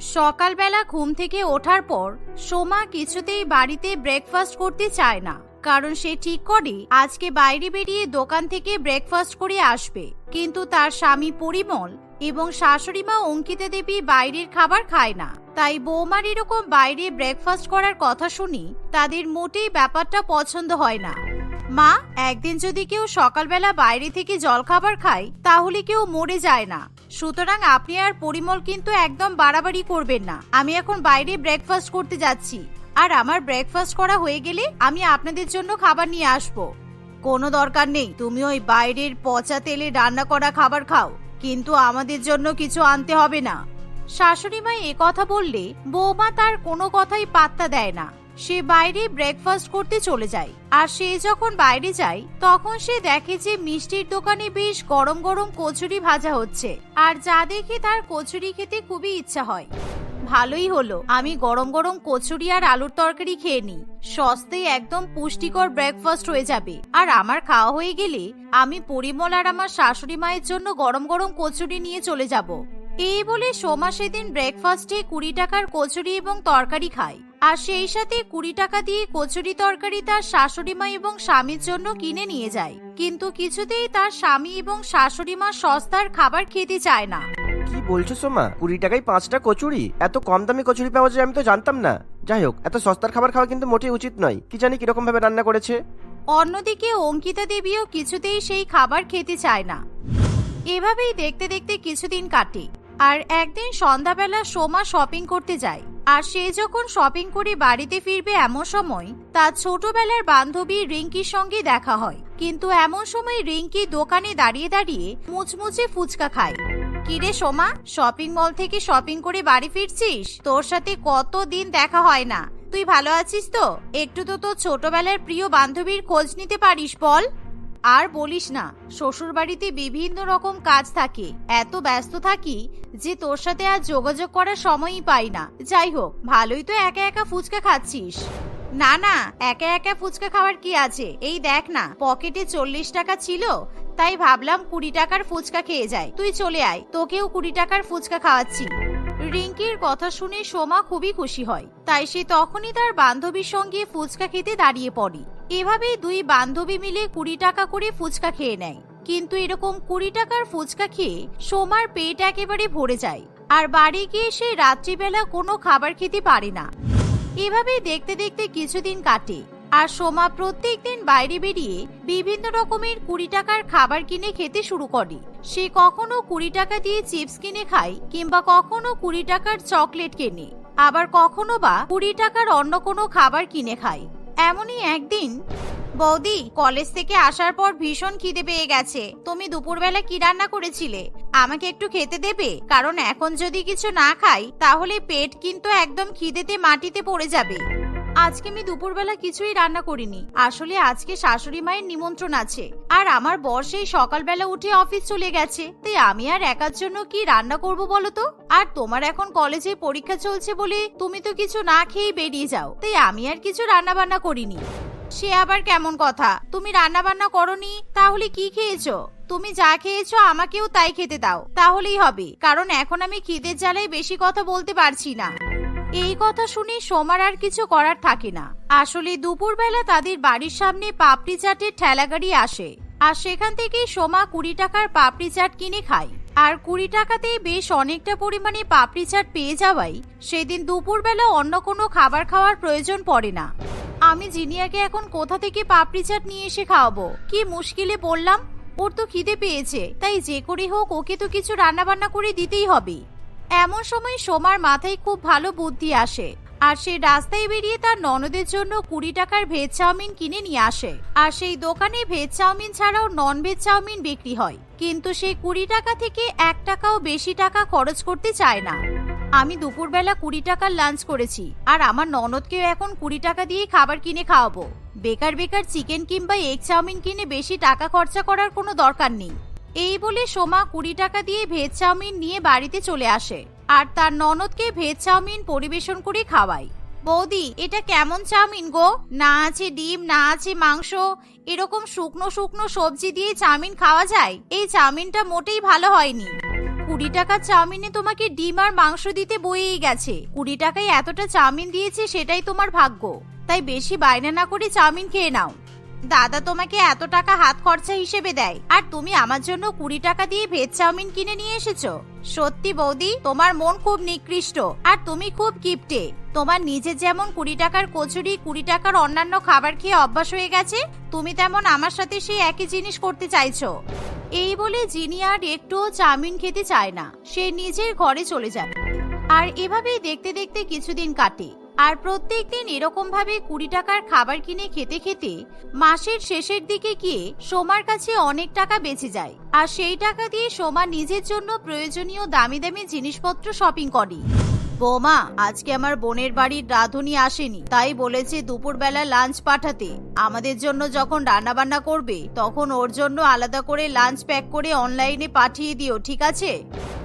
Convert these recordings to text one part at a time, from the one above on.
সকালবেলা ঘুম থেকে ওঠার পর সোমা কিছুতেই বাড়িতে ব্রেকফাস্ট করতে চায় না। কারণ সে ঠিক করে আজকে বাইরে বেরিয়ে দোকান থেকে ব্রেকফাস্ট করে আসবে। কিন্তু তার স্বামী পরিমল এবং শাশুড়ি মা অঙ্কিতা দেবী বাইরের খাবার খায় না। তাই বৌমার এরকম বাইরে ব্রেকফাস্ট করার কথা শুনি তাদের মোটেই ব্যাপারটা পছন্দ হয় না। মা, একদিন যদি কেউ সকালবেলা বাইরে থেকে জলখাবার খায়, তাহলে কেউ মরে যায় না। সুতরাং আপনি আর পরিমল কিন্তু একদম বাড়াবাড়ি করবেন না। আমি এখন বাইরে ব্রেকফাস্ট করতে যাচ্ছি। আর আমার ব্রেকফাস্ট করা হয়ে গেলে আমি আপনাদের জন্য খাবার নিয়ে আসব। কোনো দরকার নেই, তুমি ওই বাইরের পচা তেলে রান্না করা খাবার খাও, কিন্তু আমাদের জন্য কিছু আনতে হবে না। শাশুড়ি মা এ কথা বললে বৌমা তার কোনো কথাই পাত্তা দেয় না। সে বাইরে ব্রেকফাস্ট করতে চলে যায়। আর সে যখন বাইরে যায়, তখন সে দেখে যে মিষ্টির দোকানে বেশ গরম গরম কচুরি ভাজা হচ্ছে। আর যা দেখে তার কচুরি খেতে খুবই ইচ্ছা হয়। ভালোই হলো, আমি গরম গরম কচুরি আর আলুর তরকারি খেয়ে নিই। সস্তে একদম পুষ্টিকর ব্রেকফাস্ট হয়ে যাবে। আর আমার খাওয়া হয়ে গেলে, আমি পরিমল আর আমার শাশুড়ি মায়ের জন্য গরম গরম কচুরি নিয়ে চলে যাব। এই বলে সোমা সেদিন ব্রেকফাস্টে কুড়ি টাকার কচুরি এবং তরকারি খায়। আর সেই সাথে কুড়ি টাকা দিয়ে কচুরি তরকারি তার শাশুড়ি মা এবং স্বামীর জন্য কিনে নিয়ে যায়। কিন্তু কিছুতেই তার স্বামী এবং শাশুড়ি মা সস্তার খাবার খেতে চায় না। কি বলছো সোমা? কুড়ি টাকায় পাঁচটা কচুরি? এত কম দামে কচুরি পাওয়া যায় আমি তো জানতাম না। যাই হোক এত সস্তার খাবার খাওয়া কিন্তু মোটেই উচিত নয়। কি জানি কীরকম ভাবে রান্না করেছে? অন্যদিকে অঙ্কিতা দেবীও কিছুতেই সেই খাবার খেতে চায় না। এভাবেই দেখতে দেখতে কিছুদিন কাটে। আর একদিন সন্ধ্যাবেলা সোমা শপিং করতে যায়। আর সে যখন শপিং করে বাড়িতে ফিরবে এমন সময়, তার ছোটবেলার বান্ধবী রিঙ্কির সঙ্গে দেখা হয়। কিন্তু এমন সময় রিঙ্কি দোকানে দাঁড়িয়ে দাঁড়িয়ে মুচমুচে ফুচকা খায়। কিরে সোমা শপিং মল থেকে শপিং করে বাড়ি ফিরছিস? তোর সাথে কত দিন দেখা হয় না? তুই ভালো আছিস তো? একটু তো তোর ছোটবেলার প্রিয় বান্ধবীর খোঁজ নিতে পারিস বল। আর বলিস না শ্বশুর বাড়িতে বিভিন্ন রকম কাজ থাকে। এত ব্যস্ত থাকি যে তোর সাথে আর যোগাযোগ করার সময়ই পাই না। যাই হোক, ভালোই তো একা একা ফুচকা খাচ্ছিস। না না, একা একা ফুচকা খাওয়ার কি আছে? এই দেখ না, পকেটে চল্লিশ টাকা ছিল, তাই ভাবলাম কুড়ি টাকার ফুচকা খেয়ে যায় তুই চলে আয়, তোকেও কুড়ি টাকার ফুচকা খাওয়াচ্ছি। রিঙ্কির কথা শুনে সোমা খুবই খুশি হয়। তাই সে তখনই তার বান্ধবীর সঙ্গে ফুচকা খেতে দাঁড়িয়ে পড়ে। এভাবেই দুই বান্ধবী মিলে কুড়ি টাকা করে ফুচকা খেয়ে নেয়। কিন্তু এরকম কুড়ি টাকার ফুচকা খেয়ে সোমার পেট একেবারে ভরে যায়। আর বাড়ি গিয়ে সে রাত্রিবেলা কোনো খাবার খেতে পারে না। এভাবেই দেখতে দেখতে কিছুদিন কাটে। আর সোমা প্রত্যেক দিন বাইরে বেরিয়ে বিভিন্ন রকমের কুড়ি টাকার খাবার কিনে খেতে শুরু করে। সে কখনো কুড়ি টাকা দিয়ে চিপস কিনে খায় কিংবা কখনো কুড়ি টাকার চকলেট কেনে, আবার কখনো বা কুড়ি টাকার অন্য কোনো খাবার কিনে খায়। এমনই একদিন বৌদি কলেজ থেকে আসার পর ভীষণ খিদে পেয়ে গেছে। তুমি দুপুরবেলা কি রান্না করেছিলে? আমাকে একটু খেতে দেবে? কারণ এখন যদি কিছু না খাই, তাহলে পেট কিন্তু একদম খিদেতে মাটিতে পড়ে যাবে। আজকে আমি দুপুরবেলা কিছুই রান্না করিনি। আসলে আজকে শাশুড়ি মায়ের নিমন্ত্রণ আছে। আর আমার বর সেই সকালবেলা উঠে অফিস চলে গেছে। তাই আমি আর একার জন্য কি রান্না করব বলো তো? আর তোমার এখন কলেজে পরীক্ষা চলছে বলে তুমি তো কিছু না খেয়ে বেরিয়ে যাও। তাই আমি আর কিছু রান্না বান্না করিনি। সে আবার কেমন কথা? তুমি রান্না বান্না করনি, তাহলে কি খেয়েছো? তুমি যা খেয়েছো আমাকেও তাই খেতে দাও। তাহলেই হবে। কারণ এখন আমি খিদের জ্বালায় বেশি কথা বলতে পারছি না। এই কথা শুনে সোমার আর কিছু করার থাকে না। আসলে দুপুরবেলা তাদের বাড়ির সামনে পাপড়ি চাটের ঠেলাগাড়ি আসে। আর সেখান থেকেই সোমা কুড়ি টাকার পাপড়ি চাট কিনে খায়। আর কুড়ি টাকাতেই বেশ অনেকটা পরিমাণে পাপড়ি চাট পেয়ে যাওয়াই সেদিন দুপুরবেলা অন্য কোনো খাবার খাওয়ার প্রয়োজন পড়ে না। আমি জিনিয়াকে এখন কোথা থেকে পাপড়ি চাট নিয়ে এসে খাওয়াবো? কি মুশকিলে পড়লাম? ওর তো খিদে পেয়েছে, তাই যে করে হোক ওকে তো কিছু রান্না বান্না করে দিতেই হবে। এমন সময় সোমার মাথায় খুব ভালো বুদ্ধি আসে, আর সে রাস্তায় বেরিয়ে তার ননদের জন্য কুড়ি টাকার ভেজ চাউমিন কিনে নিয়ে আসে। আর সেই দোকানে ভেজ চাউমিন ছাড়াও নন ভেজ চাউমিন বিক্রি হয়, কিন্তু সে কুড়ি টাকা থেকে এক টাকাও বেশি টাকা খরচ করতে চায় না। আমি দুপুরবেলা কুড়ি টাকার লাঞ্চ করেছি, আর আমার ননদকেও এখন কুড়ি টাকা দিয়ে খাবার কিনে খাওয়াবো। বেকার বেকার চিকেন কিংবা এগ চাউমিন কিনে বেশি টাকা খরচা করার কোনো দরকার নেই। এই বলে সোমা কুড়ি টাকা দিয়ে ভেজ চাউমিন নিয়ে বাড়িতে চলে আসে আর তার ননদকে ভেজ চাউমিন পরিবেশন করে খাওয়ায়। বৌদি, এটা কেমন চাউমিন গো? না আছে ডিম, না আছে মাংস। এরকম শুকনো শুকনো সবজি দিয়ে চাউমিন খাওয়া যায়? এই চাউমিনটা মোটেই ভালো হয়নি। কুড়ি টাকার চাউমিনে তোমাকে ডিম আর মাংস দিতে বয়েই গেছে। কুড়ি টাকায় এতটা চাউমিন দিয়েছে সেটাই তোমার ভাগ্য। তাই বেশি বায়না না করে চাউমিন খেয়ে নাও। দাদা তোমাকে এত টাকা হাত খরচা হিসেবে দেয়, আর তুমি আমার জন্য কুড়ি টাকা দিয়ে ভেজ চাউমিন কিনে নিয়ে এসেছ। সত্যি বৌদি, তোমার মন খুব নিকৃষ্ট, আর তুমি খুব কিপটে। তোমার নিজের যেমন কুড়ি টাকার কচুরি, কুড়ি টাকার অন্যান্য খাবার খেয়ে অভ্যাস হয়ে গেছে, তুমি তেমন আমার সাথে সেই একই জিনিস করতে চাইছো। এই বলে জিনি আর একটুও চাউমিন খেতে চায় না, সে নিজের ঘরে চলে যায়। আর এভাবেই দেখতে দেখতে কিছুদিন কাটে। আর প্রত্যেকদিন এরকম ভাবে কুড়ি টাকার খাবার কিনে খেতে খেতে মাসের শেষের দিকে গিয়ে সোমার কাছে অনেক টাকা বেঁচে যায়। আর সেই টাকা দিয়ে সোমা নিজের জন্য প্রয়োজনীয় দামি দামি জিনিসপত্র শপিং করে। বৌমা, আজকে আমার বোনের বাড়ির রাঁধুনি আসেনি, তাই বলেছে দুপুরবেলা লাঞ্চ পাঠাতে। আমাদের জন্য যখন রান্না বান্না করবে, তখন ওর জন্য আলাদা করে লাঞ্চ প্যাক করে অনলাইনে পাঠিয়ে দিও, ঠিক আছে?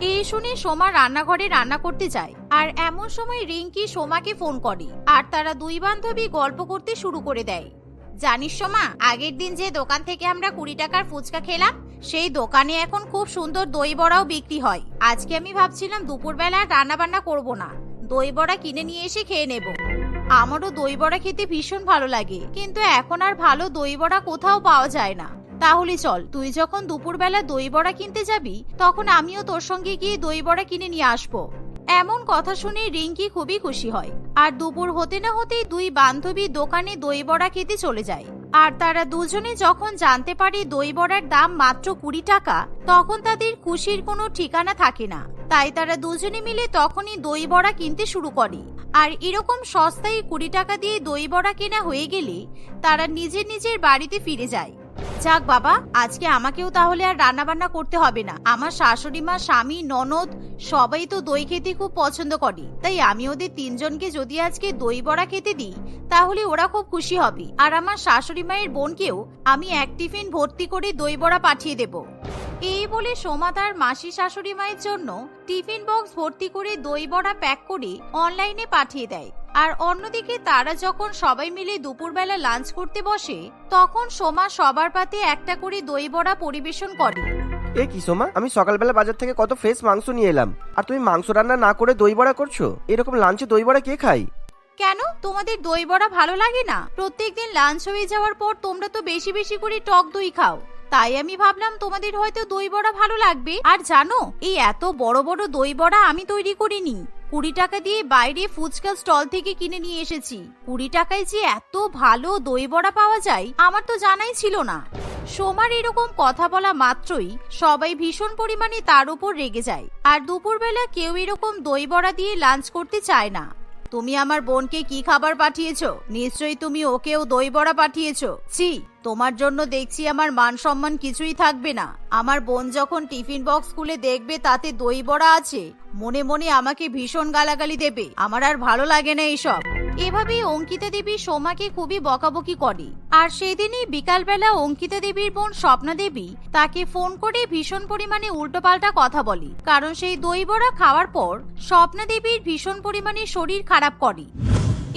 এই শুনে সোমা রান্নাঘরে রান্না করতে যায়, আর এমন সময় রিঙ্কি সোমাকে ফোন করে, আর তারা দুই বান্ধবী গল্প করতে শুরু করে দেয়। জানিস সোমা, আগের দিন যে দোকান থেকে আমরা কুড়ি টাকার ফুচকা খেলাম সেই দোকানে এখন খুব সুন্দর দই বড়াও বিক্রি হয়। আজকে আমি ভাবছিলাম দুপুরবেলা আর রান্না বান্না করব না। দই বড়া কিনে নিয়ে এসে খেয়ে নেব। আমারও দই বড়া খেতে ভীষণ ভালো লাগে, কিন্তু এখন আর ভালো দই বড়া কোথাও পাওয়া যায় না। তাহলে চল, তুই যখন দুপুরবেলা দই বড়া কিনতে যাবি, তখন আমিও তোর সঙ্গে গিয়ে দই বড়া কিনে নিয়ে আসব। এমন কথা শুনে রিঙ্কি খুবই খুশি হয়। আর দুপুর হতে না হতেই দুই বান্ধবী দোকানে দই বড়া খেতে চলে যায়। আর তারা দুজনে যখন জানতে পারে দই বড়ার দাম মাত্র কুড়ি টাকা, তখন তাদের খুশির কোনো ঠিকানা থাকে না। তাই তারা দুজনে মিলে তখনই দই বড়া কিনতে শুরু করে। আর এরকম সস্তায় কুড়ি টাকা দিয়ে দই বড়া কেনা হয়ে গেলে তারা নিজের নিজের বাড়িতে ফিরে যায়। যাক বাবা, আজকে আমাকেও তাহলে আর রান্না বান্না করতে হবে না। আমার শাশুড়ি মা, স্বামী, ননদ, সবাই তো দই খেতে খুব পছন্দ করে। তাই আমি ওদের তিনজনকে যদি আজকে দই বড়া খেতে দিই, তাহলে ওরা খুব খুশি হবে। আর আমার শাশুড়ি মায়ের বোনকেও আমি এক টিফিন ভর্তি করে দই বড়া পাঠিয়ে দেব। এই বলে সোমা তার মাসি শাশুড়ি মায়ের জন্য টিফিন বক্স ভর্তি করে দই বড়া প্যাক করে অনলাইনে পাঠিয়ে দেয়। আর অন্যদিকে তারা যখন সবাই মিলে দুপুরবেলা লাঞ্চ করতে বসে তখন সোমা সবার পাতে একটা করে দই বড়া পরিবেশন করে। এ কি সোমা? আমি সকালবেলা বাজার থেকে কত ফ্রেশ মাংস নিয়ে এলাম। আর তুমি মাংস রান্না না করে দই বড়া করছ? এরকম লাঞ্চে দই বড়া কে খাই কেন? তোমাদের দই বড়া ভালো লাগে না? প্রত্যেকদিন লাঞ্চ হয়ে যাওয়ার পর তোমরা তো বেশি বেশি করে টক দই খাও। তাই আমি ভাবলাম তোমাদের হয়তো দই বড়া ভালো লাগবে। আর জানো এই এত বড় বড় দই বড়া আমি তৈরি করিনি। কুড়ি টাকা দিয়ে বাইরে ফুচকা স্টল থেকে কিনে নিয়ে এসেছি। কুড়ি টাকায় যে এত ভালো দই বড়া পাওয়া যায়, আমার তো জানাই ছিল না। সোমার এরকম কথা বলা মাত্রই সবাই ভীষণ পরিমাণে তার উপর রেগে যায়। আর দুপুরবেলা কেউ এরকম দই বড়া দিয়ে লাঞ্চ করতে চায় না। তুমি আমার বোনকে কি খাবার পাঠিয়েছো? নিশ্চয়ই তুমি ওকেও দই বড়া পাঠিয়েছো। ছি, তোমার জন্য দেখছি আমার মান সম্মান কিছুই থাকবে না। আমার বোন যখন টিফিন বক্স খুলে দেখবে তাতে দই বড়া আছে, মনে মনে আমাকে ভীষণ গালাগালি দেবে। আমার আর ভালো লাগে না এইসব। এভাবেই অঙ্কিতা দেবী সোমাকে খুবই বকাবকি করে। আর সেদিনই বিকালবেলা অঙ্কিতা দেবীর বোন স্বপ্না দেবী তাকে ফোন করে ভীষণ পরিমাণে উল্টোপাল্টা কথা বলে। কারণ সেই দই বড়া খাওয়ার পর স্বপ্না দেবীর ভীষণ পরিমাণে শরীর খারাপ করে।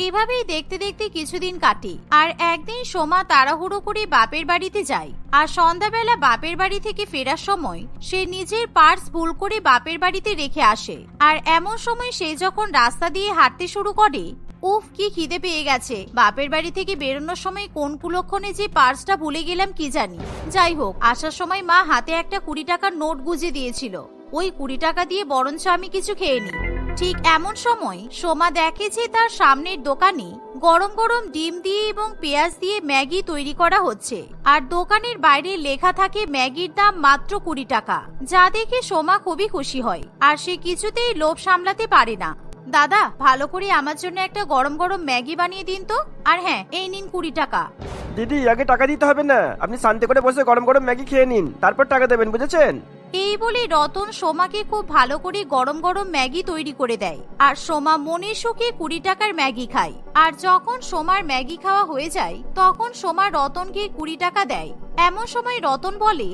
এভাবেই দেখতে দেখতে কিছুদিন কাটে আর একদিন সোমা তাড়াহুড়ো করে বাপের বাড়িতে যায়। আর সন্ধ্যাবেলা বাপের বাড়ি থেকে ফেরার সময় সে নিজের পার্স ভুল করে বাপের বাড়িতে রেখে আসে। আর এমন সময় সে যখন রাস্তা দিয়ে হাঁটতে শুরু করে উফ, কি খিদে পেয়ে গেছে। বাপের বাড়ি থেকে বেরোনোর সময় কোন কুলক্ষণে যে পার্সটা ভুলে গেলাম কি জানি। যাই হোক, আসার সময় মা হাতে একটা কুড়ি টাকার নোট গুজে দিয়েছিল। ওই কুড়ি টাকা দিয়ে বরঞ্চ আমি কিছু খেয়ে নিই। ঠিক এমন সময় সোমা দেখে যে তার সামনের দোকানে গরম গরম ডিম দিয়ে এবং পেঁয়াজ দিয়ে ম্যাগি তৈরি করা হচ্ছে। আর দোকানের বাইরে লেখা থাকে ম্যাগির দাম মাত্র কুড়ি টাকা। যা দেখে সোমা খুবই খুশি হয়। আর সে কিছুতেই লোভ সামলাতে পারে না। দাদা, ভালো করে আমার জন্য একটা গরম গরম ম্যাগি বানিয়ে দিন তো। আর হ্যাঁ এই নিন কুড়ি টাকা। দিদি, আগে টাকা দিতে হবে না। আপনি শান্তি করে বসে গরম গরম ম্যাগি খেয়ে নিন। তারপর টাকা দেবেন, বুঝেছেন? এই বলে রতন সোমাকে খুব ভালো করে গরম গরম ম্যাগি তৈরি করে দেয়। আর সোমা মনের সুখে কুড়ি টাকার ম্যাগি খায়। আর যখন সোমার ম্যাগি খাওয়া হয়ে যায় তখন সোমা রতনকে কুড়ি টাকা দেয়। এমন সময় রতন বলে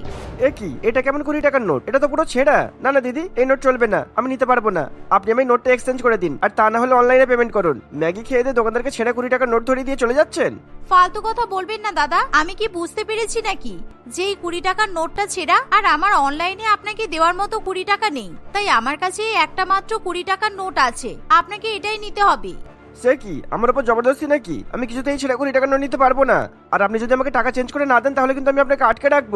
এ কি? এটা কেমন কুড়ি টাকার নোট? এটা তো পুরো ছেঁড়া। না না দিদি এই নোট চলবে না। আমি নিতে পারব না। আপনি আমি নোটটা এক্সচেঞ্জ করে দিন। আর তা না হলে অনলাইনে পেমেন্ট করুন। ম্যাগি খেয়ে দিয়ে দোকানদারকে ছেঁড়া কুড়ি টাকার নোট ধরিয়ে দিয়ে চলে যাচ্ছেন? ফালতু কথা বলবেন না দাদা। আমি কি বুঝতে পেরেছি নাকি? যে এই কুড়ি টাকার নোটটা ছেঁড়া আর আমার অনলাইনে আপনাকে দেওয়ার মতো কুড়ি টাকা নেই। তাই আমার কাছে একটা মাত্র কুড়ি টাকার নোট আছে। আপনাকে এটাই নিতে হবে। সে কি? আমার উপর জবরদস্তি নাকি? আমি কিছুতেই ছেঁড়া কুড়ি টাকার নোট নিতে পারব না। আর আপনি যদি আমাকে টাকা চেঞ্জ করে না দেন তাহলে কিন্তু আমি আপনাকে আটকে রাখব।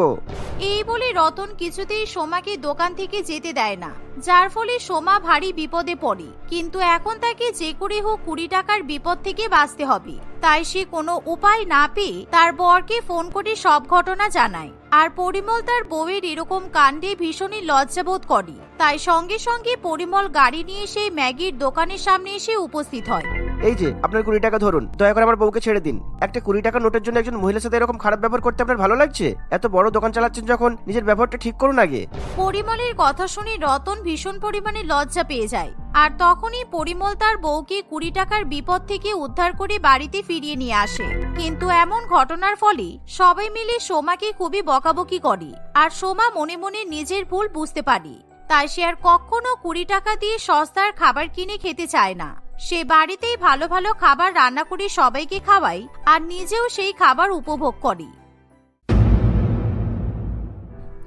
এই বলে রতন কিছুতেই সোমাকে দোকান থেকে যেতে দেয় না। যার ফলে সোমা ভারী বিপদে পড়ে। কিন্তু এখন তাকে যে করে হোক কুড়ি টাকার বিপদ থেকে বাঁচতে হবে। তাই সে কোনো উপায় না পেয়ে তার বরকে ফোন করে সব ঘটনা জানায়। আর পরিমল তার বউয়ের এরকম কাণ্ডে ভীষণই লজ্জাবোধ করে। তাই সঙ্গে সঙ্গে পরিমল গাড়ি নিয়ে সেই ম্যাগির দোকানের সামনে এসে উপস্থিত হয়। এই যে, আপনার কুড়ি টাকা ধরুন। দয়া করে আমার বউকে ছেড়ে দিন। একটা কুড়ি টাকা নোটের জন্য একজন মহিলার সাথে এরকম খারাপ ব্যবহার করতে আপনার ভালো লাগছে? এত বড় দোকান চালাচ্ছেন যখন, নিজের ব্যবহারটা ঠিক করুন আগে। পরিমলের কথা শুনে রতন ভীষণ পরিমাণে লজ্জা পেয়ে যায়। আর তখনই পরিমল তার বউকে কুড়ি টাকার বিপদ থেকে উদ্ধার করে বাড়িতে ফিরিয়ে নিয়ে আসে। কিন্তু এমন ঘটনার ফলে সবাই মিলে সোমাকে খুবই বকাবকি করে। আর সোমা মনে মনে নিজের ভুল বুঝতে পারে। তাই সে আর কখনো কুড়ি টাকা দিয়ে সস্তার খাবার কিনে খেতে চায় না। সে বাড়িতেই ভালো ভালো খাবার রান্না করে সবাইকে খাওয়াই আর নিজেও সেই খাবার উপভোগ করে।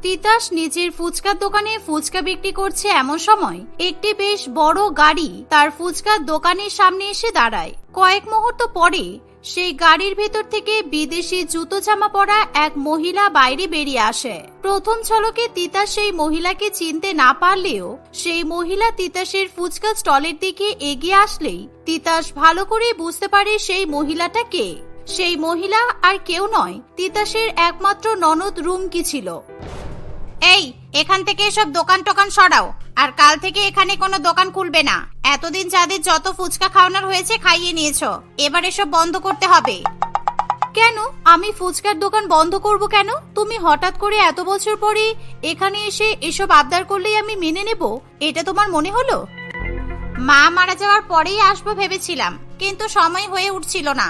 তিতাস নিজের ফুচকার দোকানে ফুচকা বিক্রি করছে এমন সময় একটি বেশ বড় গাড়ি তার ফুচকার দোকানের সামনে এসে দাঁড়ায়। কয়েক মুহূর্ত পরে সেই গাড়ির ভেতর থেকে বিদেশি জুতো জামা পরা এক মহিলা বাইরে বেরিয়ে আসে। প্রথম ছলকে তিতাস সেই মহিলাকে চিনতে না পারলেও সেই মহিলা তিতাসের ফুচকা স্টলের দিকে এগিয়ে আসলেই তিতাস ভালো করে বুঝতে পারে সেই মহিলাটা কে। সেই মহিলা আর কেউ নয়, তিতাসের একমাত্র ননদ রুমকি ছিল। এই, এখান থেকে এসব দোকান টোকান সরাও। আর কাল থেকে এখানে কোনো দোকান খুলবে না। এতদিন যাদের যত ফুচকা খাওয়ানোর হয়েছে খাইয়ে নিয়েছো। এবার এসব বন্ধ করতে হবে। কেন? আমি ফুচকার দোকান বন্ধ করব কেন? তুমি হঠাৎ করে এত বছর পরে এখানে এসে এসব আবদার করলেই আমি মেনে নেব? এটা তোমার মনে হলো? মা মারা যাওয়ার পরেই আসব ভেবেছিলাম, কিন্তু সময় হয়ে উঠছিল না।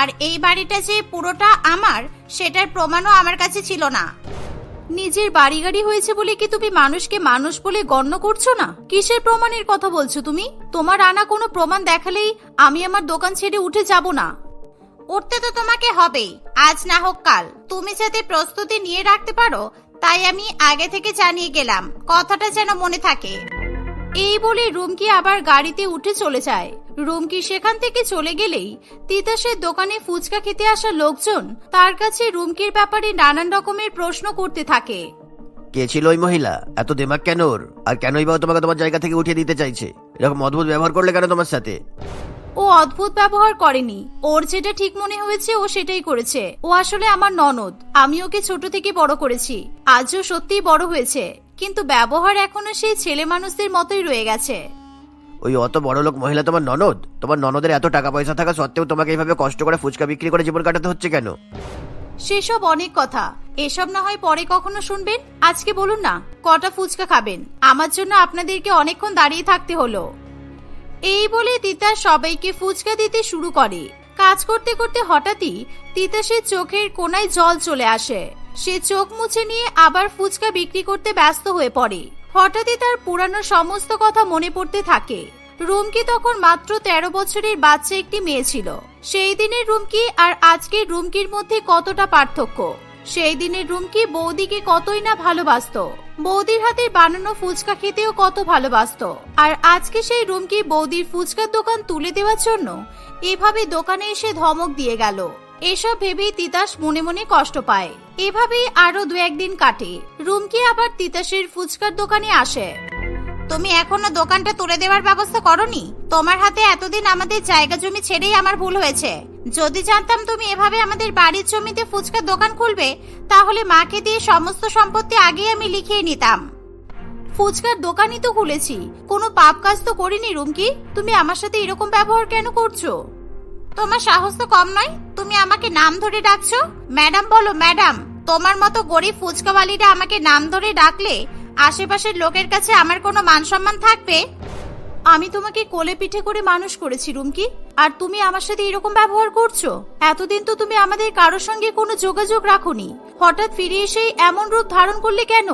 আর এই বাড়িটা যে পুরোটা আমার, সেটার প্রমাণও আমার কাছে ছিল না। নিজের বাড়ি গাড়ি হয়েছে বলে কি তুমি মানুষকে মানুষ বলে গণ্য করছ না? কিসের প্রমাণের কথা বলছো তুমি? তোমার আনা কোনো প্রমাণ দেখালেই আমি আমার দোকান ছেড়ে উঠে যাব না। উঠতে তো তোমাকে হবেই। আজ না হোক কাল। তুমি যাতে প্রস্তুতি নিয়ে রাখতে পারো, তাই আমি আগে থেকে জানিয়ে গেলাম। কথাটা যেন মনে থাকে। এই বলে রুমকি আবার গাড়িতে উঠে চলে যায়। রুমকি সেখান থেকে চলে গেলেই তিতাসের দোকানে ফুচকা খেতে আসা লোকজন তার কাছে রুমকির ব্যাপারে নানান রকমের প্রশ্ন করতে থাকে। কে ছিল ওই মহিলা? এত দেমাক কেন ওর? আর কেনই বা তোমাকে তোমার জায়গা থেকে উঠিয়ে দিতে চাইছে? এরকম অদ্ভুত ব্যবহার করলে কেন তোমার সাথে? ও অদ্ভুত ব্যবহার করেনি। ওর যেটা ঠিক মনে হয়েছে ও সেটাই করেছে। ও আসলে আমার ননদ। আমি ওকে ছোট থেকে বড় করেছি। আজও সত্যিই বড় হয়েছে। কিন্তু ব্যবহার এখনও সেই ছেলে মানুষদের মতোই রয়ে গেছে। ওই অত বড় লোক মহিলা তোমার ননদ? তোমার ননদের এত টাকা পয়সা থাকা সত্ত্বেও তোমাকে এইভাবে কষ্ট করে ফুচকা বিক্রি করে জীবন কাটাতে হচ্ছে কেন? সেসব অনেক কথা। এসব না হয় পরে কখনো শুনবেন? আজকে বলুন না কটা ফুচকা খাবেন? আমার জন্য আপনাদেরকে অনেকক্ষণ দাঁড়িয়ে থাকতে হলো। এই বলে তিতা সবাইকে ফুচকা দিতে শুরু করে। কাজ করতে করতে হঠাৎই তিতাসের চোখের কোনায় জল চলে আসে। সে চোখ মুছে নিয়ে আবার ফুচকা বিক্রি করতে ব্যস্ত হয়ে পড়ে। হঠাৎই তার পুরানো সমস্ত কথা মনে পড়তে থাকে। রুমকি তখন মাত্র তেরো বছরের বাচ্চা একটি মেয়ে ছিল। সেই দিনের রুমকি আর আজকের রুমকির মধ্যে কতটা পার্থক্য? সেই দিনের রুমকি বৌদিকে কতই না ভালোবাসতো। বৌদির হাতে বানানো ফুচকা খেতেও কত ভালোবাসত। আর আজকে সেই রুমকি বৌদির ফুচকার দোকান তুলে দেওয়ার জন্য এভাবে দোকানে এসে ধমক দিয়ে গেল। এসব ভেবেই তিতাস মনে মনে কষ্ট পায়। এভাবেই আরও দু একদিন কাটে। রুমকি আবার তিতাসের ফুচকার দোকানে আসে। তুমি এখনও দোকানটা তুলে দেওয়ার ব্যবস্থা করনি? তোমার হাতে এতদিন আমাদের জায়গা জমি ছেড়েই আমার ভুল হয়েছে। যদি জানতাম তুমি এভাবে আমাদের বাড়ির জমিতে ফুচকার দোকান খুলবে, তাহলে মাকে দিয়ে সমস্ত সম্পত্তি আগেই আমি লিখিয়ে নিতাম। ফুচকার দোকানই তো খুলেছি। কোনো পাপ কাজ তো করিনি রুমকি? তুমি আমার সাথে এরকম ব্যবহার কেন করছ? তোমার সাহস তো কম নয়। তুমি আমাকে নাম ধরে ডাকছো? ম্যাডাম, বলো, ম্যাডাম, তোমার মতো গরিব ফুচকাওয়ালিরা আমাকে নাম ধরে ডাকলে আশেপাশের লোকের কাছে আমার কোনো মান সম্মান থাকবে? আমি তোমাকে কোলে পিঠে করে মানুষ করেছি, রুমকি। আর তুমি আমার সাথে এরকম ব্যবহার করছ? এতদিন তো তুমি আমাদের কারোর সঙ্গে কোনো যোগাযোগ রাখোনি। হঠাৎ ফিরে এসে এমন রূপ ধারণ করলে কেন?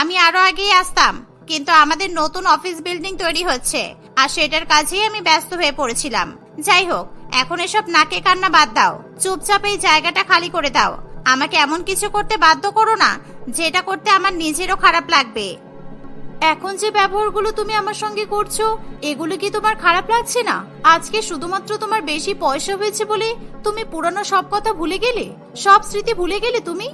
আমি আরও আগেই আসতাম। কিন্তু আমাদের নতুন অফিস বিল্ডিং তৈরি হচ্ছে, আর সেটার কাজেই আমি ব্যস্ত হয়ে পড়েছিলাম। যাই হোক, এখন এসব নাকে কান্না বাদ দাও। চুপচাপ এই জায়গাটা খালি করে দাও। আমাকে এমন কিছু করতে বাধ্য করো না, যেটা করতে আমার নিজেরও খারাপ লাগবে। এখন যে ব্যবহারগুলো তুমি আমার সঙ্গে করছ, এগুলো কি তোমার খারাপ লাগছে না? আজকে শুধুমাত্র তোমার বেশি পয়সা হয়েছে বলে তুমি পুরানো সব কথা ভুলে গেলে? সব স্মৃতি ভুলে গেলে তুমি?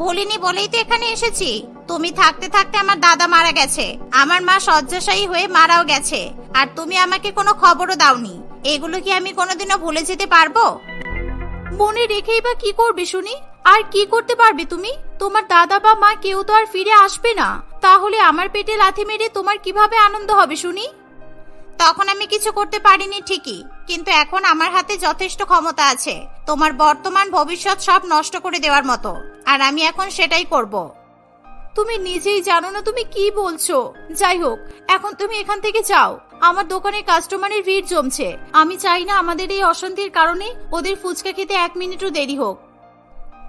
ভুলিনি বলেই তো এখানে এসেছি। তুমি থাকতে থাকতে আমার দাদা মারা গেছে। আমার মা শয্যাশায়ী হয়ে মারাও গেছে। আর তুমি আমাকে কোনো খবরও দাওনি। এগুলো কি আমি কোনোদিনও ভুলে যেতে পারব? মনে রেখেই বা কি করবে শুনি? আর কি করতে পারবে তুমি? তোমার দাদা বা মা কেউ তো আর ফিরে আসবে না। তাহলে আমার পেটে লাথি মেরে তোমার কীভাবে আনন্দ হবে শুনি? তখন আমি কিছু করতে পারিনি ঠিকই, কিন্তু এখন আমার হাতে যথেষ্ট ক্ষমতা আছে। তোমার বর্তমান ভবিষ্যৎ সব নষ্ট করে দেওয়ার মতো, আর আমি এখন সেটাই করব। তুমি নিজেই জানো না তুমি কি বলছো। যাই হোক, এখন তুমি এখান থেকে যাও। আমার দোকানে কাস্টমারের ভিড় জমছে। আমি চাই না আমাদের এই অশান্তির কারণে ওদের ফুচকা খেতে এক মিনিটও দেরি হোক।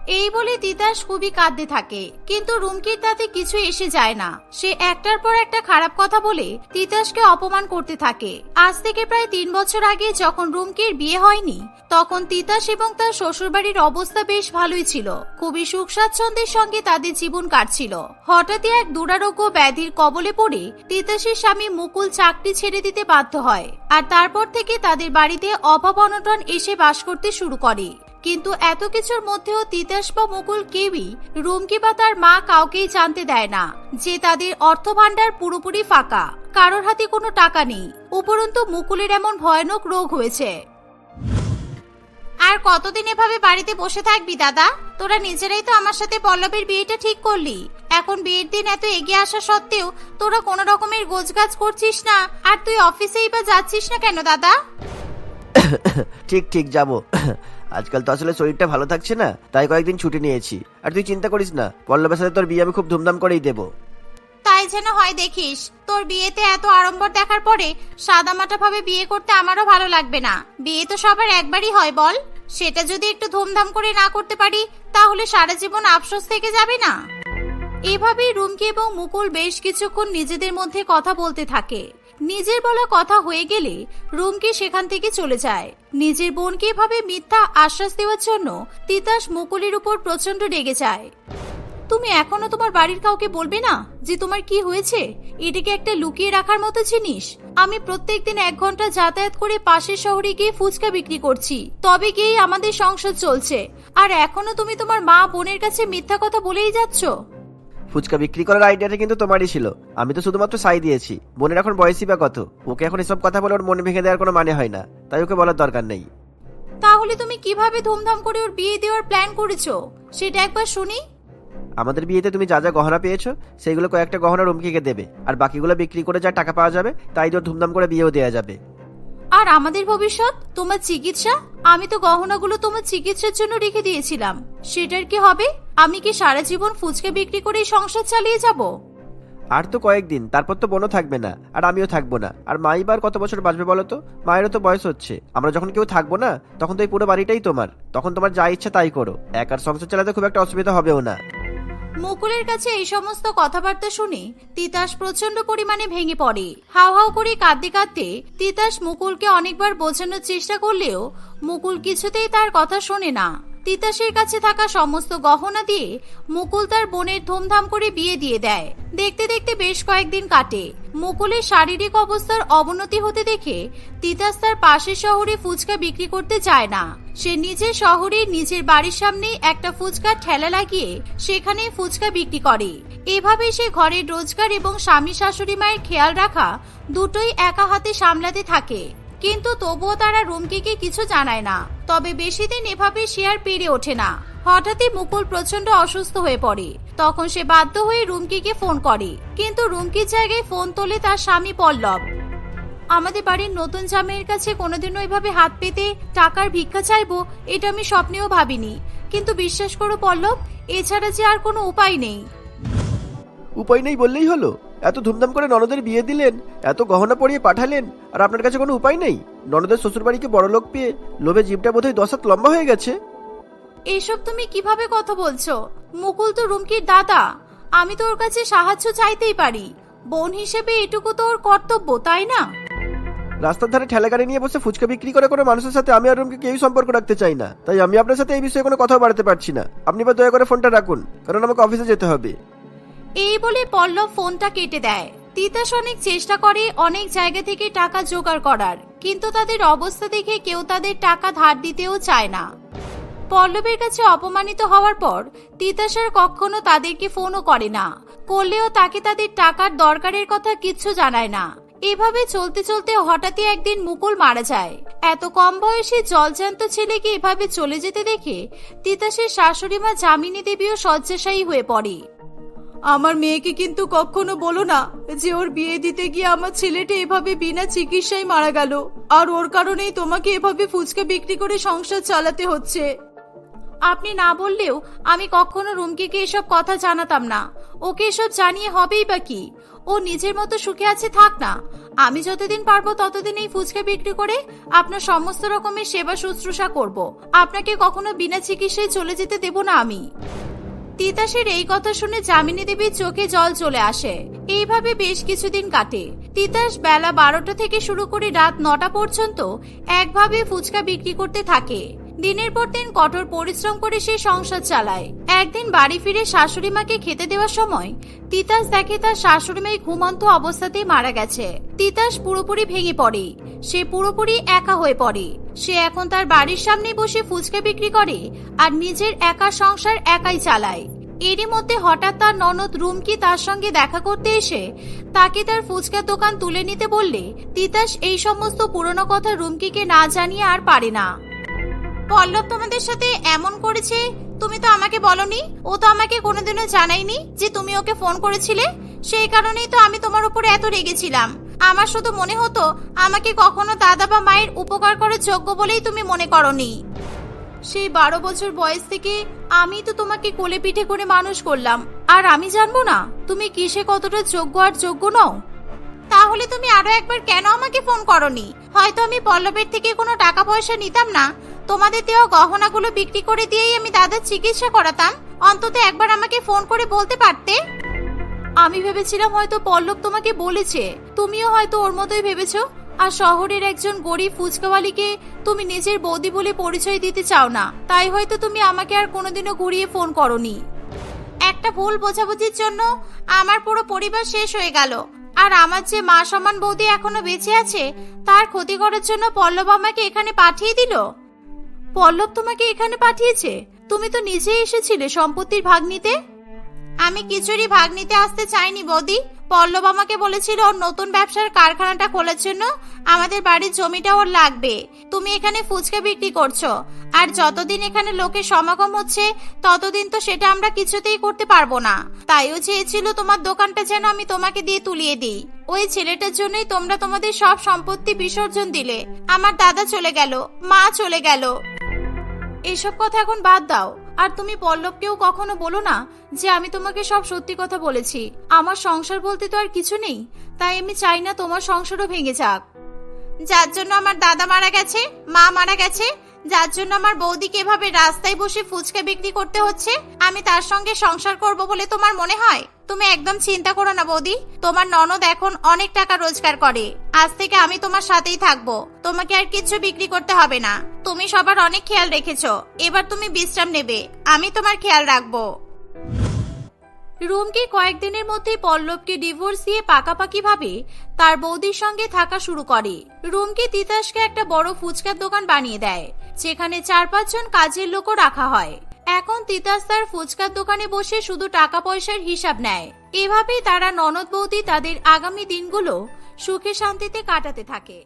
এই বলে তিতাস খুবই কাঁদতে থাকে। কিন্তু রুমকির তাতে কিছু এসে যায় না। সে একটার পর একটা খারাপ কথা বলে তিতাসকে অপমান করতে থাকে। আজ থেকে প্রায় তিন বছর আগে যখন রুমকির বিয়ে হয়নি, তখন তিতাস এবং তার শ্বশুরবাড়ির অবস্থা বেশ ভালোই ছিল। খুবই সুখ স্বাচ্ছন্দ্যের সঙ্গে তাদের জীবন কাটছিল। হঠাৎই এক দুরারোগ্য ব্যাধির কবলে পড়ে তিতাসের স্বামী মুকুল চাকরি ছেড়ে দিতে বাধ্য হয়। আর তারপর থেকে তাদের বাড়িতে অভাব অনটন এসে বাস করতে শুরু করে। কিন্তু এত কিছুর মধ্যেও তিতাস বা মুকুল কেউই রুমকি বা তার মা কাউকেই জানতে দেয় না যে তাদের অর্থ ভাণ্ডার পুরোপুরি ফাঁকা, কারোর হাতে কোনো টাকা নেই। উপরন্তু মুকুলের এমন ভয়ানক রোগ হয়েছে। আর কতদিন এভাবে বাড়িতে বসে থাকবি দাদা? তোরা নিজেরাই তো আমার সাথে পল্লবের বিয়েটা ঠিক করলি। এখন বিয়ের দিন এত এগিয়ে আসা সত্ত্বেও তোরা কোনো রকমের গোছগাছ করছিস না, আর তুই অফিসেই বা যাচ্ছিস না কেন দাদা? ঠিক ঠিক যাব। আজকাল তো আসলে শরীরটা ভালো থাকছে না, তাই কয়েকদিন ছুটি নিয়েছি। আর তুই চিন্তা করিস না, পল্লবের সাথে তোর বিয়ে আমি খুব ধুমধাম করেই দেবো। তাই যেন হয় দেখিস, তোর বিয়েতে এত আড়ম্বর দেখার পরে সাদামাটা ভাবে বিয়ে করতে আমারও ভালো লাগবে না। বিয়ে তো সবার একবারই হয়, বল। সেটা যদি একটু ধুমধাম করে না করতে পারি, তাহলে সারা জীবন আফসোস থেকে যাবে না? এভাবেই রুমকি এবং মুকুল বেশ কিছুক্ষণ নিজেদের মধ্যে কথা বলতে থাকে। নিজের বলা কথা হয়ে গেলে রুমকি সেখান থেকে চলে যায়। নিজের বোনকে এভাবে মিথ্যা আশ্বাস দেওয়ার জন্য তিতাস মুকুলের উপর প্রচণ্ড রেগে যায়। তুমি এখনও তোমার বাড়ির কাউকে বলবে না যে তোমার কি হয়েছে? এটাকে একটা লুকিয়ে রাখার মতো জিনিস। আমি প্রত্যেক দিন এক ঘণ্টা যাতায়াত করে পাশের শহরে গিয়ে ফুচকা বিক্রি করছি। তবে গিয়েই আমাদের সংসার চলছে। আর এখনও তুমি তোমার মা বোনের কাছে মিথ্যা কথা বলেই যাচ্ছ? ফুচকা বিক্রি করার আইডিয়াটা কিন্তু তোমারই ছিল। আমি তো শুধুমাত্র সাই দিয়েছি। বোনের এখন বয়সই বা কত? ওকে এখন এসব কথা বলে ওর মনে ভেঙে দেওয়ার কোনো মানে হয় না। তাই ওকে বলার দরকার নেই। তাহলে তুমি কীভাবে ধুমধাম করে ওর বিয়ে দেওয়ার প্ল্যান করেছ? সেটা একবার শুনি। আমাদের বিয়েতে তুমি যা যা গহনা পেয়েছ সেইগুলো কয়েকটা গহনা রুমকিকে দেবে। আর বাকিগুলো বিক্রি করে যা টাকা পাওয়া যাবে তাই তোর ধুমধাম করে বিয়েও দেওয়া যাবে। আর আমাদের ভবিষ্যৎ? তোমার চিকিৎসা? আমি তো গহনাগুলো তোমার চিকিৎসার জন্য রেখে দিয়েছিলাম। সেটার কি হবে? আমি কি সারা জীবন ফুচকে বিক্রি করে সংসার চালিয়ে যাব? আর তো কয়েকদিন তারপর তো বোনও থাকবে না আর আমিও থাকব না। আর মাই বার কত বছর বাঁচবে বলো তো? মায়েরও তো বয়স হচ্ছে। আমরা যখন কেউ থাকব না তখন তো এই পুরো বাড়িটাই তোমার। তখন তোমার যা ইচ্ছা তাই করো। একার সংসার চালাতে খুব একটা অসুবিধা হবেও না। মুকুলের কাছে এই সমস্ত কথাবার্তা শুনে তিতাস প্রচণ্ড পরিমাণে ভেঙে পড়ে। হাও হাও করে কাঁদতে কাঁদতে তিতাস মুকুলকে অনেকবার বোঝানোর চেষ্টা করলেও মুকুল কিছুতেই তার কথা শোনে না। তিতাসের কাছে থাকা সমস্ত গহনা দিয়ে মুকুল তার বোনের ধুমধাম করে বিয়ে দিয়ে দেয়। দেখতে দেখতে বেশ কয়েকদিন কাটে। মুকুলের শারীরিক অবস্থার অবনতি হতে দেখে তিতাস তার পাশের শহরে ফুচকা বিক্রি করতে যায় না। সে নিজের শহরে নিজের বাড়ির সামনে একটা ফুচকার ঠেলা লাগিয়ে সেখানে ফুচকা বিক্রি করে। এভাবে সে ঘরের রোজগার এবং স্বামী শাশুড়ি মায়ের খেয়াল রাখা দুটোই একা হাতে সামলাতে থাকে। কিন্তু তবুও তারা রুমকিকে কিছু জানায় না। তবে বেশি দিন এভাবে সে আর পেরে ওঠে না। হঠাৎই মুকুল প্রচণ্ড অসুস্থ হয়ে পড়ে। তখন সে বাধ্য হয়ে রুমকিকে ফোন করে। কিন্তু রুমকির জায়গায় ফোন তোলে তার স্বামী পল্লব। আমাদের বাড়ির নতুন জামাইয়ের কাছে কোনোদিনও এভাবে হাত পেতে টাকার ভিক্ষা চাইব, এটা আমি স্বপ্নেও ভাবিনি। কিন্তু বিশ্বাস করো পল্লব, এছাড়া যে আর কোনো উপায় নেই। উপায় নেই বললেই হলো। এত ধুমধাম করে ননদের বিয়ে দিলেন এত গহনা পরিয়ে পাঠালেন আর আপনার কাছে কোনো উপায় নেই? ননদের শ্বশুরবাড়িকে বড় লোক পেয়ে লোভে জীবটা বোধহয় দশ হাত লম্বা হয়ে গেছে। এসব তুমি কীভাবে কথা বলছো? মুকুল তো রুমকির দাদা। আমি তো ওর কাছে সাহায্য চাইতেই পারি। বোন হিসেবে এটুকু তো ওর কর্তব্য তাই না? রাস্তার ধারে ঠেলা গাড়ি নিয়ে বসে ফুচকা বিক্রি করে কোনো মানুষের সাথে আমি আর রুমকে কেউই সম্পর্ক রাখতে চাই না। তাই আমি আপনার সাথে এই বিষয়ে কোনো কথা বাড়াতে পারছি না। আপনি বা দয়া করে ফোনটা রাখুন কারণ আমাকে অফিসে যেতে হবে। এই বলে পল্লব ফোনটা কেটে দেয়। তিতাস অনেক চেষ্টা করে অনেক জায়গা থেকে টাকা জোগাড় করার, কিন্তু তাদের অবস্থা দেখে কেউ তাদের টাকা ধার দিতেও চায় না। পল্লবের কাছে অপমানিত হওয়ার পর তিতাস আর কখনো তাদেরকে ফোনও করে না, করলেও তাকে তাদের টাকার দরকারের কথা কিচ্ছু জানায় না। এভাবে চলতে চলতে হঠাৎই একদিন মুকুল মারা যায়। এত কম বয়সে জলজান্ত ছেলেকে এভাবে চলে যেতে দেখে তিতাসের শাশুড়ি মা যামিনী দেবীও শয্যাশায়ী হয়ে পড়ে। আমার মেয়েকে কিন্তু কখনো বলো না যে ওর বিয়ে দিতে গিয়ে আমার ছেলেটা এভাবে বিনা চিকিৎসায় মারা গেল। আর ওর কারণেই তোমাকে এভাবে ফুচকা বিক্রি করে সংসার চালাতে হচ্ছে। আপনি না বললেও আমি কখনো রুমকিকে এসব কথা জানাতাম না। ওকে এসব জানিয়ে হবেই বা কি? ও নিজের মতো সুখে আছে থাক না। আমি যতদিন পারব ততদিন এই ফুচকা বিক্রি করে আপনার সমস্ত রকমের সেবা শুশ্রূষা করব। আপনাকে কখনো বিনা চিকিৎসায় চলে যেতে দেব না আমি। তিতাসের এই কথা শুনে যামিনী দেবীর চোখে জল চলে আসে। এইভাবে বেশ কিছুদিন কাটে। তিতাস বেলা বারোটা থেকে শুরু করে রাত নটা পর্যন্ত একভাবে ফুচকা বিক্রি করতে থাকে। দিনের পর দিন কঠোর পরিশ্রম করে সে সংসার চালায়। একদিন বাড়ি ফিরে শাশুড়ি মাকে খেতে দেওয়ার সময় তিতাস দেখে তার শাশুড়ি মাই ঘুমন্ত অবস্থাতেই মারা গেছে। তিতাস পুরোপুরি ভেঙে পড়ে। সে পুরোপুরি একা হয়ে পড়ে। সে এখন তার বাড়ির সামনে বসে ফুচকা বিক্রি করে আর নিজের একা সংসার একাই চালায়। এরই মধ্যে হঠাৎ তার ননদ রুমকি তার সঙ্গে দেখা করতে এসে তাকে তার ফুচকার দোকান তুলে নিতে বললে, তিতাস এই সমস্ত পুরনো কথা রুমকিকে না জানিয়ে আর পারে না। পল্লব তোমাদের সাথে এমন করেছে? তুমি তো আমাকে বলনি। ও তো আমাকে কোনোদিনও জানাইনি যে তুমি ওকে ফোন করেছিলে। সেই কারণেই তো আমি তোমার উপরে এত রেগেছিলাম। আমার শুধু মনে হতো, আমাকে কখনো দাদা বা মায়ের উপকার করার যোগ্য বলেই তুমি মনে করনি। সেই বারো বছর বয়স থেকে আমি তো তোমাকে কোলে পিঠে করে মানুষ করলাম। আর আমি জানব না, তুমি কিসে কতটা যোগ্য আর যোগ্য নও? তাহলে তুমি আরও একবার কেন আমাকে ফোন করনি? হয়তো আমি পল্লবের থেকে কোনো টাকা পয়সা নিতাম না। তোমাদের দেওয়া গহনাগুলো বিক্রি করে দিয়েই আমি দাদার চিকিৎসা করাতাম। অন্তত একবার আমাকে ফোন করে বলতে পারতে? আমি ভেবেছিলাম হয়তো পল্লব তোমাকে বলেছে। তুমিও হয়তো ওর মতোই ভেবেছো। আর শহরের একজন গরিব ফুচকাওয়ালিকে তুমি নিজের বৌদি বলে পরিচয় দিতে চাও না। তাই হয়তো তুমি আমাকে আর কোনোদিনও ঘুরিয়ে ফোন করনি। একটা ভুল বোঝাবুঝির জন্য আমার পুরো পরিবার শেষ হয়ে গেল। আর আমার যে মা সমান বৌদি এখনও বেঁচে আছে, তার ক্ষতি করার জন্য পল্লব আমাকে এখানে পাঠিয়ে দিল? পল্লব তোমাকে এখানে পাঠিয়েছে? তুমি তো নিজেই এসেছিলে সম্পত্তির ভাগ নিতে? আমি কিছুরই ভাগ নিতে আসতে চাইনি, বৌদি। পল্লব আমাকে বলেছিল ওর নতুন ব্যবসার কারখানাটা খোলার জন্য আমাদের বাড়ির জমিটা ওর লাগবে। তুমি এখানে ফুচকা বিক্রি করছ। আর যতদিন এখানে লোকের সমাগম হচ্ছে, ততদিন তো সেটা আমরা কিছুতেই করতে পারব না। তাইও চেয়েছিল তোমার দোকানটা যেন আমি তোমাকে দিয়ে তুলিয়ে দিই। ওই ছেলেটার জন্যই তোমরা তোমাদের সব সম্পত্তি বিসর্জন দিলে। আমার দাদা চলে গেল, মা চলে গেল। এসব কথা এখন বাদ দাও। আর তুমি পল্লবকেও কখনো বলো না যে আমি তোমাকে সব সত্যি কথা বলেছি। আমার সংসার বলতে তো আর কিছু নেই। তাই আমি চাই না তোমার সংসারও ভেঙে যাক। যার জন্য আমার দাদা মারা গেছে, মা মারা গেছে, যার জন্য আমার বৌদিকে এভাবে রাস্তায় বসে ফুচকা বিক্রি করতে হচ্ছে, আমি তার সঙ্গে সংসার করব বলে তোমার মনে হয়? তুমি একদম চিন্তা করো না, বৌদি। তোমার ননদ এখন অনেক টাকা রোজগার করে। আজ থেকে আমি তোমার সাথেই থাকব। তোমাকে আর কিছু বিক্রি করতে হবে না। তুমি সবার অনেক খেয়াল রেখেছো। এবার তুমি বিশ্রাম নেবে। আমি তোমার খেয়াল রাখব। রুমকি কয়েকদিনের মধ্যে পল্লবকে ডিভোর্স দিয়ে পাকাপাকি ভাবে তার বৌদির সঙ্গে থাকা শুরু করে। রুমকি তিতাসকে একটা বড় ফুচকার দোকান বানিয়ে দেয়, যেখানে চার পাঁচজন কাজের লোকও রাখা হয়। এখন তিতাস তার ফুচকার দোকানে বসে শুধু টাকা পয়সার হিসাব নেয়। এভাবেই তারা ননদ বৌদি তাদের আগামী দিনগুলো সুখে শান্তিতে কাটাতে থাকে।